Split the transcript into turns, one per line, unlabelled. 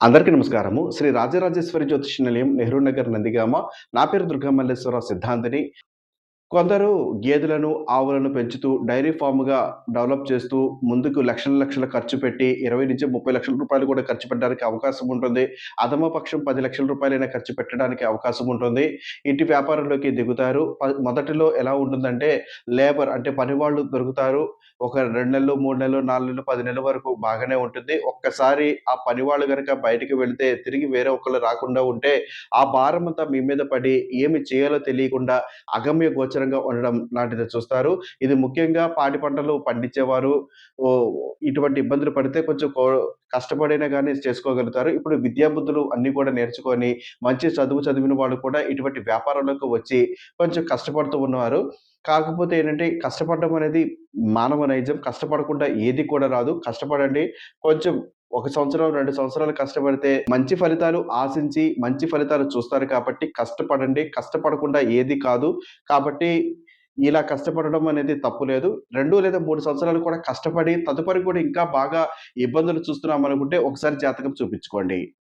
అందరికీ నమస్కారము. శ్రీ రాజరాజేశ్వరి జ్యోతిష నిలయం, నెహ్రూ నగర్, నందిగామ. నా పేరు దుర్గామల్లేశ్వర సిద్ధాంతిని. కొందరు గేదెలను, ఆవులను పెంచుతూ డైరీ ఫార్మ్‌గా డెవలప్ చేస్తూ ముందుకు లక్షల లక్షల ఖర్చు పెట్టి 20-30 లక్షల రూపాయలు కూడా ఖర్చు పెట్టడానికి అవకాశం ఉంటుంది. అధమ పక్షం పది లక్షల రూపాయలైనా ఖర్చు పెట్టడానికి అవకాశం ఉంటుంది. ఇంటి వ్యాపారంలోకి దిగుతారు. మొదటిలో ఎలా ఉంటుందంటే లేబర్ అంటే పనివాళ్ళు దొరుకుతారు. ఒక రెండు నెలలు, మూడు నెలలు, నాలుగు నెలలు, పది నెలల వరకు బాగానే ఉంటుంది. ఒక్కసారి ఆ పనివాళ్ళు కనుక బయటికి వెళితే తిరిగి వేరే ఒకళ్ళు రాకుండా ఉంటే ఆ భారమంతా మీ మీద పడి ఏమి చేయాలో తెలియకుండా అగమ్య గోచరంగా ఉండడం లాంటిది చూస్తారు. ఇది ముఖ్యంగా పాడి పంటలు పండించేవారు ఇటువంటి ఇబ్బందులు పడితే కొంచెం కో కష్టపడైనా కానీ చేసుకోగలుగుతారు. ఇప్పుడు విద్యాబుద్ధులు అన్నీ కూడా నేర్చుకొని మంచి చదువు చదివిన వాళ్ళు కూడా ఇటువంటి వ్యాపారంలోకి వచ్చి కొంచెం కష్టపడుతూ ఉన్నవారు. కాకపోతే ఏంటంటే కష్టపడడం అనేది మానవ నైజం. కష్టపడకుండా ఏది కూడా రాదు. కష్టపడండి. కొంచెం ఒక సంవత్సరం, రెండు సంవత్సరాలు కష్టపడితే మంచి ఫలితాలు ఆశించి మంచి ఫలితాలు చూస్తారు కాబట్టి కష్టపడండి. కష్టపడకుండా ఏది కాదు. కాబట్టి ఇలా కష్టపడడం అనేది తప్పు లేదు. రెండు లేదా మూడు సంవత్సరాలు కూడా కష్టపడి తదుపరి కూడా ఇంకా బాగా ఇబ్బందులు చూస్తున్నామనుకుంటే ఒకసారి జాతకం చూపించుకోండి.